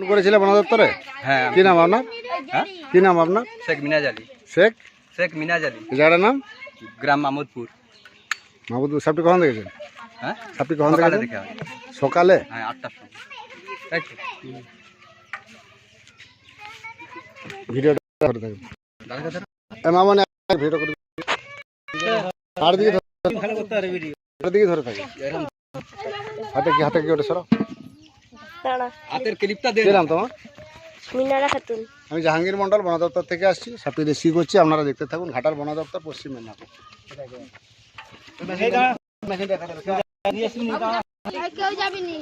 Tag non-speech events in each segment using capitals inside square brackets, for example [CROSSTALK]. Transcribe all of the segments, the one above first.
Phone করেছিলে বন দপ্তরে? হ্যাঁ কি নাম আপনার? হ্যাঁ? কি নাম আপনার? শেখ মিনাজ আলী। শেখ? শেখ মিনাজ আলী। জায়গাটার নাম? গ্রাম মামুদপুর। মাহবুদ সাপটি কখন দেখেছেন? হ্যাঁ? সাপটি কখন দেখেছেন? দেখে সকালে? হ্যাঁ আটটার সময়। ভিডিওটা ভিডিও করে আর দিকে ধরে থাকে হাতে কি হাতে কি ওটা সরো হাতের ক্লিপটা দে কি তোমার? মিনারা খাতুন। আমি জাহাঙ্গীর মন্ডল বন দপ্তর থেকে আসছি। সাপটি রেসিভ করছি আপনারা দেখতে থাকুন। ঘাটার বন দপ্তর পশ্চিম মেদিনীপুর। কেউ যাবিনি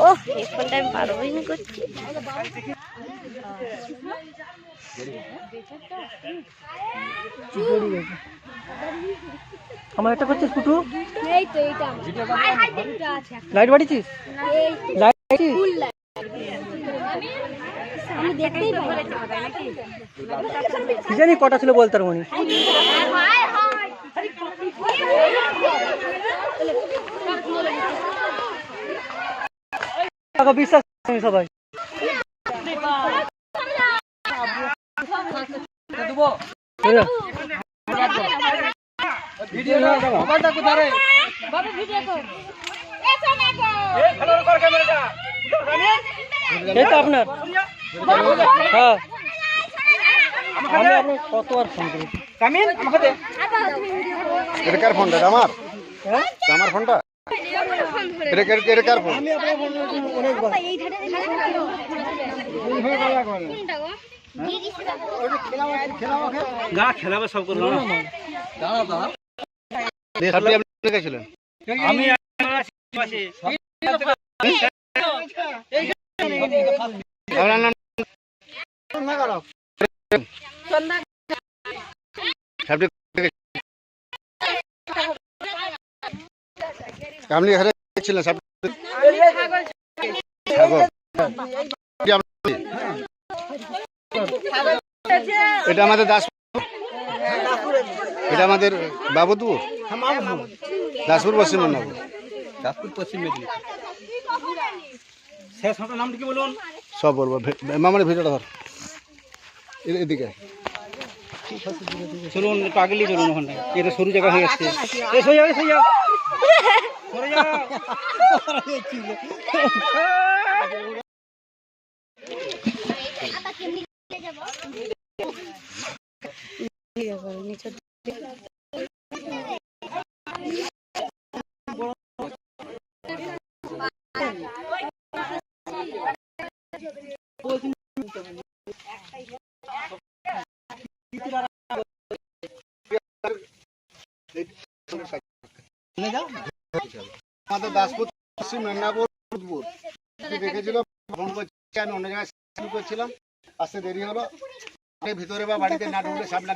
ও এখনটা আমি পারবোই না করছি আমার একটা করছিস ফুটু? এই তো এইটা হাই হাই দিকটা আছে। লাইট বাড়িছিস এই লাইট বাড়িছিস ফুল লাইট। করি এই তো আপনার হ্যাঁ আমি আপনার কতবার ফোন কার ফোনটা এটা আমার? আমার ফোনটা এটা কার- এটা ফোন আমি আপনার ফোন অনেকবার গা খেলাবে সব করল। দেখেছিলেন আমি আপনার নাম? আপনি এখানে দেখছিলেন সাপটি ছাগল। এটি আমাদের দাস এটা আমাদের বাবুদপুর দাসপুর পশ্চিম মেদিনীপুর। দাসপুর পশ্চিম মেদিনীপুর। শেষ হাঁটার নামটা কি বলুন? সব বলব। ভিডিওটা ধর। এদিকে। চলুন আগেলি চলুন ওখানটায় এটা সরু জায়গা হয়ে যাচ্ছে এ সরে যাও এ সরে যাও। সরে যাও। [LAUGHS] আমাদের দাসপুর পশ্চিম মেদিনীপুর বুধপুর দেখেছিল ফোন করছি আমি অন্য জায়গায় করছিলাম আসতে দেরি হলো ভিতরে বা বাড়িতে না ঢুকলে সামনে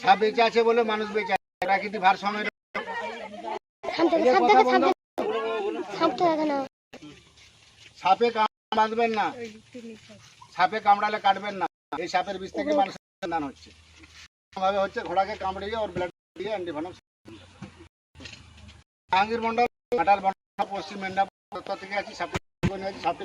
সাপ বেঁচে আছে বলে মানুষ বেঁচে প্রাকৃতিক সাপে না সাপে কামড়ালে কাটবেন না এই সাপের বিষ থেকে মানুষের দান হচ্ছে ভাবে হচ্ছে ঘোড়াকে কামড়িয়ে ওর ব্লাড দিয়ে মন্ডল পশ্চিম মেদিনীপুর থেকে আছি নিয়ে আছি সাপটি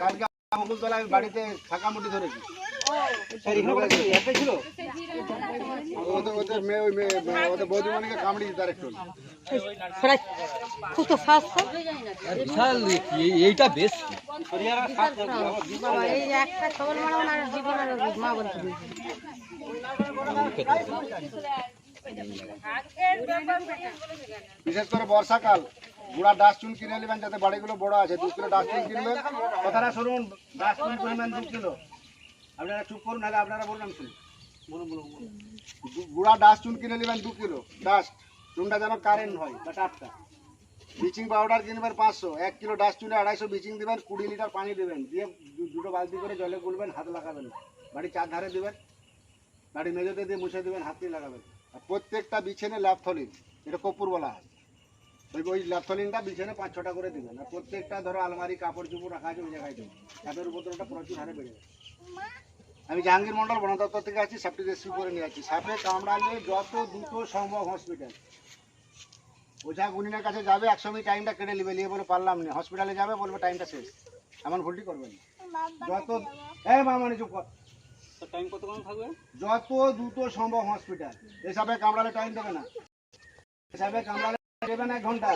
কালকে মুকুলতলায় বাড়িতে ফাঁকা মুটি ধরেছি। একটু বিশেষ করে বর্ষাকাল। গুড়া ডাস্টবিন কিনে নেবেন যাতে বাড়িগুলো বড় আছে, দু কিলো ডাস্টবিন কিনবেন। কথাটা শুনুন, ডাস্টবিন কিনবেন দু কিলো। আপনারা চুপ করুন, নাহলে আপনারা বললাম শুনুন। গুড়া ডাস্টবিন কিনে নেবেন দু কিলো ডাস্ট চুনটা যেন কারেন্ট হয়, বা টাটকা। ব্লিচিং পাউডার কিনবেন পাঁচশো, এক কিলো ডাস্টবিনে আড়াইশো ব্লিচিং দেবেন, কুড়ি লিটার পানি দেবেন। দিয়ে দুটো বালতি করে জলে গুলবেন, হাত লাগাবেন। না। বাড়ির চারধারে দেবেন। বাড়ি মেঝেতে দিয়ে মুছে দেবেন, হাত দিয়ে লাগাবেন। আর প্রত্যেকটা বিছানে ল্যাপথলিন, এটা কপুর বলা হয় ওই বিছানে পাঁচ ছটা করে দেবেন। আর প্রত্যেকটা ধরো আলমারি কাপড় চুপড় রাখা আছে ওই জায়গায় দেবেন। উপদ্রবটা প্রচুর হারে বেড়ে যাবে আমি জাহাঙ্গীর মন্ডল বন দপ্তর থেকে আছি সাপটি রেস্কিউ করে নিয়ে আছি সাপে কামড়ালে যত দ্রুত সম্ভব হসপিটাল ওঝা গুনিনের কাছে যাবে মিনিট টাইমটা কেটে নেবে। নিয়ে বলে পারলাম না। হসপিটালে যাবে বলবে টাইমটা শেষ। এমন ভুলটি করবেন না। যত এই মামানি চুপ কর। টাইম কতক্ষণ থাকবে? যত দ্রুত সম্ভব হসপিটাল এসবে কামড়ালে টাইম দেবে না। এসবে কামড়ালে দেবে এক ঘণ্টা।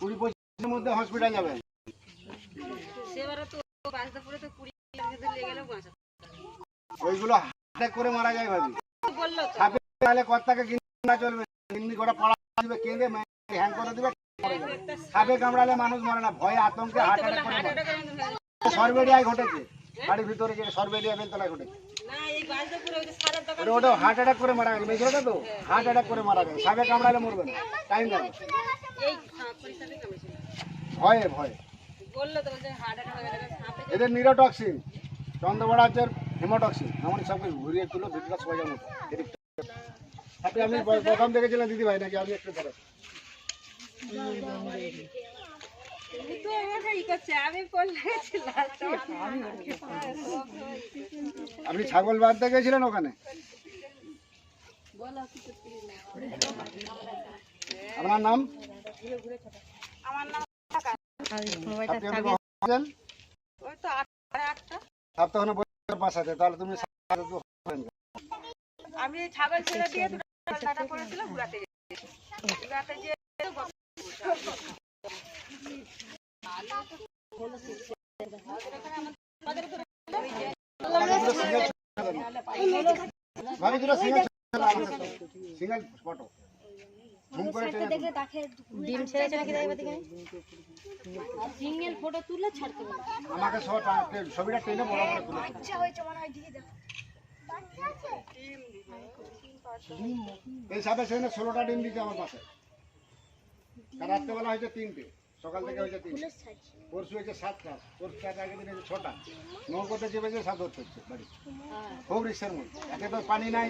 কুড়ি পঁচিশের মধ্যে হসপিটাল যাবেন ওইগুলো হাতে করে মারা যায় ভাবি। তাহলে কর্তাকে না চলবে। এমনি করে পড়া দিবে কেঁদে হ্যাং করে দিবে সাপে কামড়ালে মানুষ মরে না ভয়ে আতঙ্কে হার্ট অ্যাটাক করে। ঘটেছে। বাড়ির ভিতরে যে সরবেরিয়া বেলতলায় ঘটেছে ওটা ওটা হার্ট অ্যাটাক করে মারা গেল মেঝেটা তো? হার্ট অ্যাটাক করে মারা গেল। সাপে কামড়ালে মরবে না। টাইম দেবে ভয়ে ভয়ে। এদের নিরোটক্সিন চন্দ্রবড়া হচ্ছে হেমোটক্সিন এমন সবকে ঘুরিয়ে তুলো ভিতরে সোজা মতো আপনি আপনি প্রথম দেখেছিলেন দিদি ভাই নাকি আপনি একটু ধরে আপনি ছাগল বাঁধতে গেছিলেন ওখানে? আপনার নাম? তো পাশ আছে তাহলে তুমি। আমি ছাগল ছেড়ে দিয়ে দুটো করেছিলাম ঘুরাতে ঘুরাতে গিয়ে ভাবি দুটো single single photo single photo তুলে। ছাড়তে আমাকে ছবিটা টেনে বড় তুলে। আচ্ছা হয়েছে মনে হয় এই সেখানে ষোলোটা ডিম দিচ্ছে আমার পাশে। রাত্রেবেলা হয়েছে তিনটে। সকাল থেকে হয়েছে তিনটে পরশু হয়েছে সাতটা পরশু তার আগের দিন হয়েছে ছটা। নৌকোতে চেপেছে সাত ধরতে হচ্ছে বাড়ি খুব রিক্সের মধ্যে। একে তো পানি নাই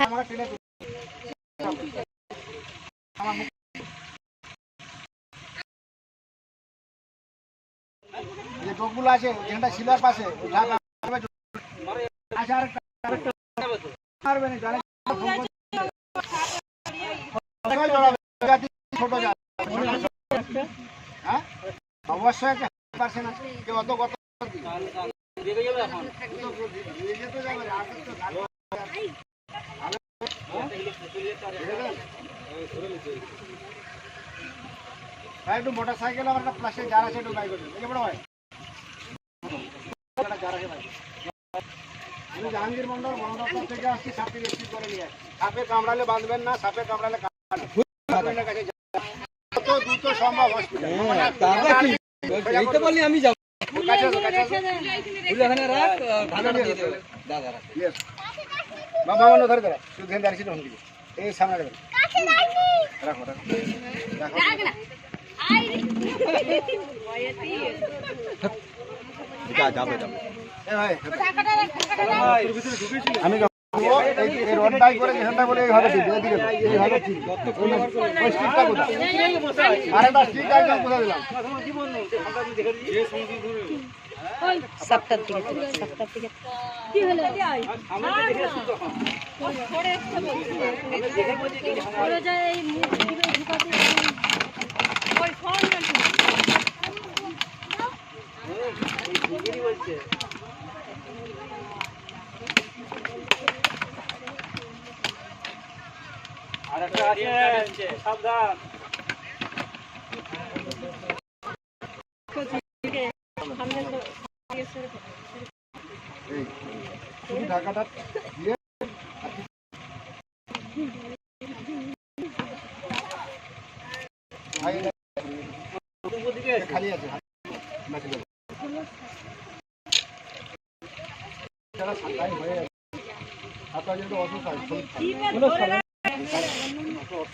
আমার যে ডোকগুলো আছে যেখানটা শিলার পাশে ঢাকা আছে আরেকটা আরেকটা অবশ্যই কেউ অত তো গাড়ি ভাই একটু মোটর সাইকেল আমার একটা প্লাস্টিক জার আছে একটু গাড়ি করবেন বড় ভাই একটা জার আছে ভাই। জাহাঙ্গীর মন্ডল বন দপ্তর থেকে আসছি সাপে রেস্কিউ করে নিয়ে সাপে কামড়ালে বাঁধবেন না সাপে কামড়ালে। যত দ্রুত সম্ভব হসপিটাল আমি যাব. বাবা মানো ধরে ধরে এই সামনে রাখো রাখো রাখো রাখো যাবে আমি সাতটার দিকে সাতটার দিকে আমরা দেখে আসছি তখন পড়ে যায় এই মুখ দিবে ঢুকাতে ঠিকই বলছে আর একটা আছে খালি আছে যারা হয়ে গেছে, সাঁতার যেহেতু অসুখ আছে, দাঁড়া। তোমাকে বলেছি, হাঁটা ধাক্কা লাগা। ওই ব্যাগটা ফাঁকা রে, হাতে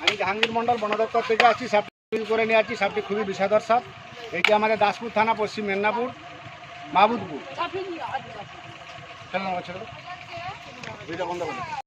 আমি জাহাঙ্গীর মন্ডল বন দপ্তর থেকে আসছি সাপটি করে নিয়ে আসছি সাপটি খুবই বিষাদর সাপ এটি আমাদের দাসপুর থানা পশ্চিম মেদিনীপুর মাহবুদপুর বন্ধ করে।